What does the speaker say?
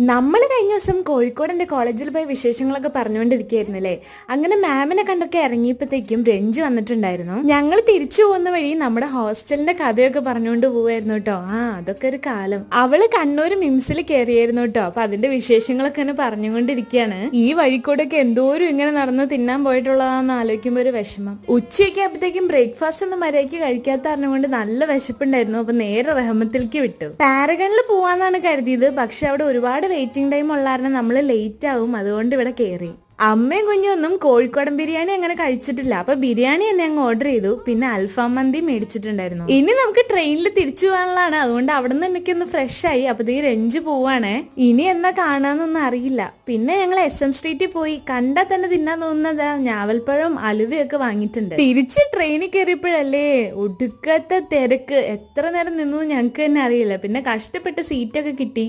നമ്മൾ കഴിഞ്ഞ ദിവസം കോഴിക്കോട് എന്റെ കോളേജിൽ പോയി വിശേഷങ്ങളൊക്കെ പറഞ്ഞുകൊണ്ടിരിക്കുകയായിരുന്നല്ലേ? അങ്ങനെ മാമിനെ കണ്ടൊക്കെ ഇറങ്ങിയപ്പോഴത്തേക്കും രഞ്ജു വന്നിട്ടുണ്ടായിരുന്നു. ഞങ്ങൾ തിരിച്ചു പോകുന്ന വഴി നമ്മുടെ ഹോസ്റ്റലിന്റെ കഥയൊക്കെ പറഞ്ഞുകൊണ്ട് പോവായിരുന്നു കേട്ടോ. ആ അതൊക്കെ ഒരു കാലം. അവൾ കണ്ണൂർ മിംസിൽ കയറിയായിരുന്നു കേട്ടോ. അപ്പൊ അതിന്റെ വിശേഷങ്ങളൊക്കെ ഇങ്ങനെ പറഞ്ഞുകൊണ്ടിരിക്കുകയാണ്. ഈ വഴിക്കൂടൊക്കെ എന്തോരും ഇങ്ങനെ നടന്ന് തിന്നാൻ പോയിട്ടുള്ളതാന്ന് ആലോചിക്കുമ്പോൾ ഒരു വിഷമം. ഉച്ചയൊക്കെ ആയപ്പോഴത്തേക്കും ബ്രേക്ക്ഫാസ്റ്റ് ഒന്നും മര്യാദയ്ക്ക് കഴിക്കാത്ത അറിഞ്ഞുകൊണ്ട് കൊണ്ട് നല്ല വിശപ്പുണ്ടായിരുന്നു. അപ്പൊ നേരെ റഹമത്തിലേക്ക് വിട്ടു. പാരഗണിൽ പോവാന്നാണ് കരുതിയത്. പക്ഷെ അവിടെ ഒരുപാട് വെയിറ്റിംഗ് ടൈം ഉള്ള കാരണം നമ്മൾ ലേറ്റ് ആവും അതുകൊണ്ട് ഇവിടെ കയറി അമ്മയും കുഞ്ഞൊന്നും കോഴിക്കോടൻ ബിരിയാണി അങ്ങനെ കഴിച്ചിട്ടില്ല. അപ്പൊ ബിരിയാണി തന്നെ അങ്ങ് ഓർഡർ ചെയ്തു. പിന്നെ അൽഫാം മന്തി മേടിച്ചിട്ടുണ്ടായിരുന്നു. ഇനി നമുക്ക് ട്രെയിനിൽ തിരിച്ചു പോകാനുള്ളതാണ്. അതുകൊണ്ട് അവിടെ നിന്ന് എനിക്കൊന്ന് ഫ്രഷ് ആയി. അപ്പൊ ഈ രഞ്ജ് പോവാണേ. ഇനി എന്നാ കാണാന്നൊന്നും അറിയില്ല. പിന്നെ ഞങ്ങൾ എസ് എം സ്ട്രീറ്റിൽ പോയി. കണ്ടാൽ തന്നെ തിന്നാൻ തോന്നുന്നത് ഞാവൽപ്പഴവും അലുവയൊക്കെ വാങ്ങിയിട്ടുണ്ട്. തിരിച്ച് ട്രെയിനിൽ കയറിയപ്പോഴല്ലേ ഒടുക്കത്തെ തിരക്ക്. എത്ര നേരം നിന്നു ഞങ്ങൾക്ക് തന്നെ അറിയില്ല. പിന്നെ കഷ്ടപ്പെട്ട് സീറ്റൊക്കെ കിട്ടി.